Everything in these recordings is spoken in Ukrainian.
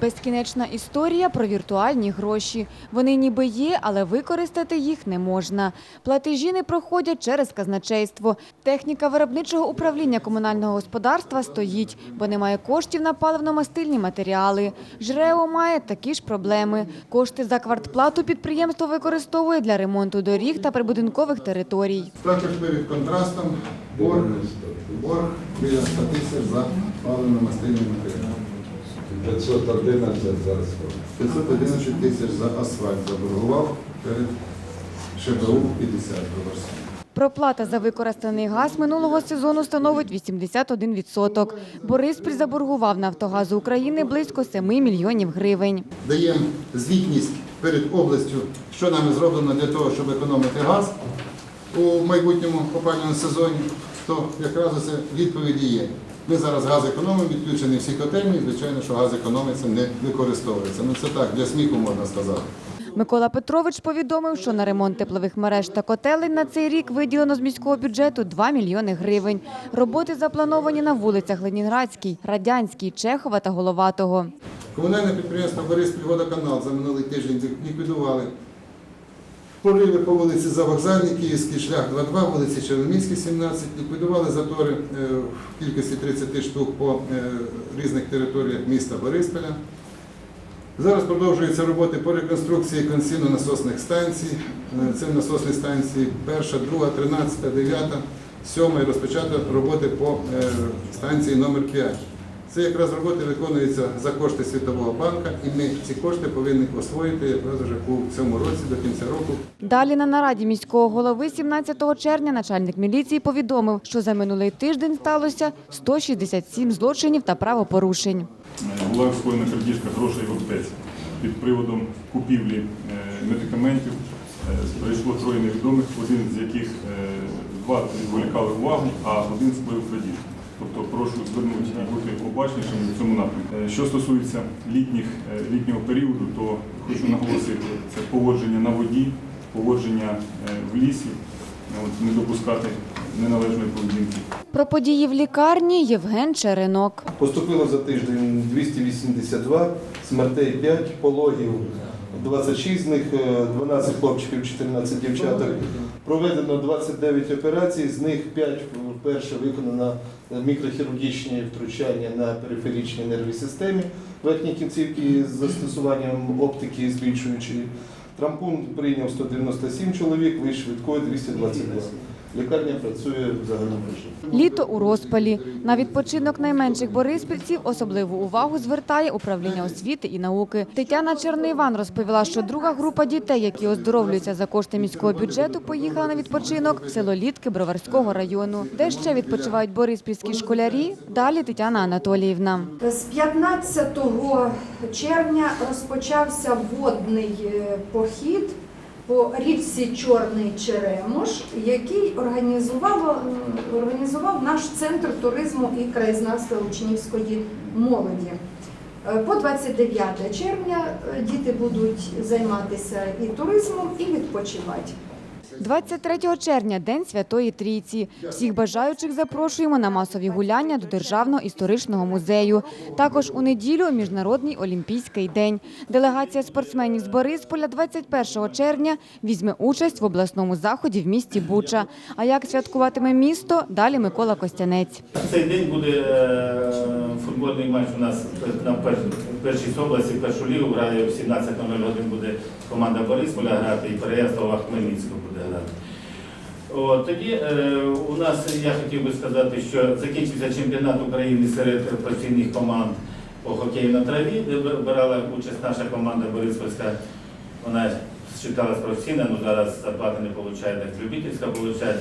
Безкінечна історія про віртуальні гроші. Вони ніби є, але використати їх не можна. Платежі не проходять через казначейство. Техніка виробничого управління комунального господарства стоїть, бо немає коштів на паливно-мастильні матеріали. ЖРЕО має такі ж проблеми. Кошти за квартплату підприємство використовує для ремонту доріг та прибудинкових територій. Також перед контрастом борг, борг біля 100 тисяч за паливно-мастильні матеріали. 511 за асфальт. 511 тисяч за асфальт заборгував перед ШБУ 50 виборців. Проплата за використаний газ минулого сезону становить 81%. Бориспіль заборгував Нафтогазу України близько 7 мільйонів гривень. Даємо звітність перед областю, що нами зроблено для того, щоб економити газ у майбутньому опалювальному сезоні, то якраз це відповіді є. Ми зараз газ економимо, відключені всі котельні, звичайно, що газ економиться, не використовується. Ну це так, для сміху можна сказати. Микола Петрович повідомив, що на ремонт теплових мереж та котелень на цей рік виділено з міського бюджету 2 мільйони гривень. Роботи заплановані на вулицях Ленінградській, Радянській, Чехова та Головатого. Комунальне підприємство Бориспіль водоканал за минулий тиждень ліквідували прориви по вулиці Завокзальній, Київський шлях 22, вулиці Червоміській, 17. Ліквідували затори е, в кількості 30 штук по е, різних територіях міста Бориспіля. Зараз продовжуються роботи по реконструкції консільно-насосних станцій. Е, Це насосні станції 1, 2, 13, 9, 7 і розпочато роботи по станції номер 5. Це якраз роботи виконуються за кошти Світового банку, і ми ці кошти повинні освоїти якраз вже у цьому році до кінця року. Далі на нараді міського голови 17 червня начальник міліції повідомив, що за минулий тиждень сталося 167 злочинів та правопорушень. була скоєна крадіжка грошей в аптеці. Під приводом купівлі е, медикаментів е, прийшло троє невідомих, один з яких е, два відволікали увагу, а один сплив крадіжку. Тобто прошу звернути і бути обачнішими в цьому напрямку. Е, Що стосується літніх, е, літнього періоду, то хочу наголосити, це поводження на воді, поводження е, в лісі, от, не допускати неналежної поведінки. Про події в лікарні Євген Черенок. Поступило за тиждень 282, смертей 5, пологів 26 з них, е, 12 хлопчиків, 14 дівчаток. Проведено 29 операцій, з них 5 вперше виконано мікрохірургічні втручання на периферичній нервній системі верхній кінцівки з застосуванням оптики збільшуючої. Трампун прийняв 197 чоловік, виїзд швидкої 222. Лікарня працює в загальному. Літо у розпалі. На відпочинок найменших бориспільців особливу увагу звертає управління освіти і науки. Тетяна Чернийван розповіла, що друга група дітей, які оздоровлюються за кошти міського бюджету, поїхала на відпочинок в село Літки Броварського району. Де ще відпочивають бориспільські школярі? Далі Тетяна Анатоліївна. З 15 червня розпочався водний е, похід по річці Чорний Черемош, який організував, організував наш центр туризму і краєзнавства учнівської молоді. Е, По 29 червня е, діти будуть займатися і туризмом, і відпочивати. 23 червня – День Святої Трійці. Всіх бажаючих запрошуємо на масові гуляння до Державного історичного музею. Також у неділю – Міжнародний олімпійський день. Делегація спортсменів з Борисполя 21 червня візьме участь в обласному заході в місті Буча. А як святкуватиме місто – далі Микола Костянець. Цей день буде е, футбольний матч у нас на пер- першій області, першу лігу грає в 17.01 буде команда Борисполя грати і Переяслава Хмельницького буде грати. О, тоді е, у нас, я хотів би сказати, що закінчився чемпіонат України серед професійних команд по хокею на траві, де брала участь наша команда Бориспольська. Вона вважалась професійна, але зараз зарплати не отримує, так любительська виходить.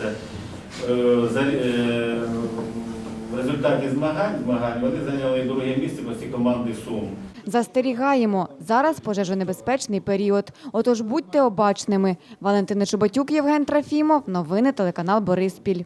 В результаті змагань, змагань вони зайняли друге місце по всій команди Сум. Застерігаємо, зараз пожежонебезпечний період. Отож будьте обачними. Валентина Чубатюк, Євген Трофімов. Новини телеканал Бориспіль.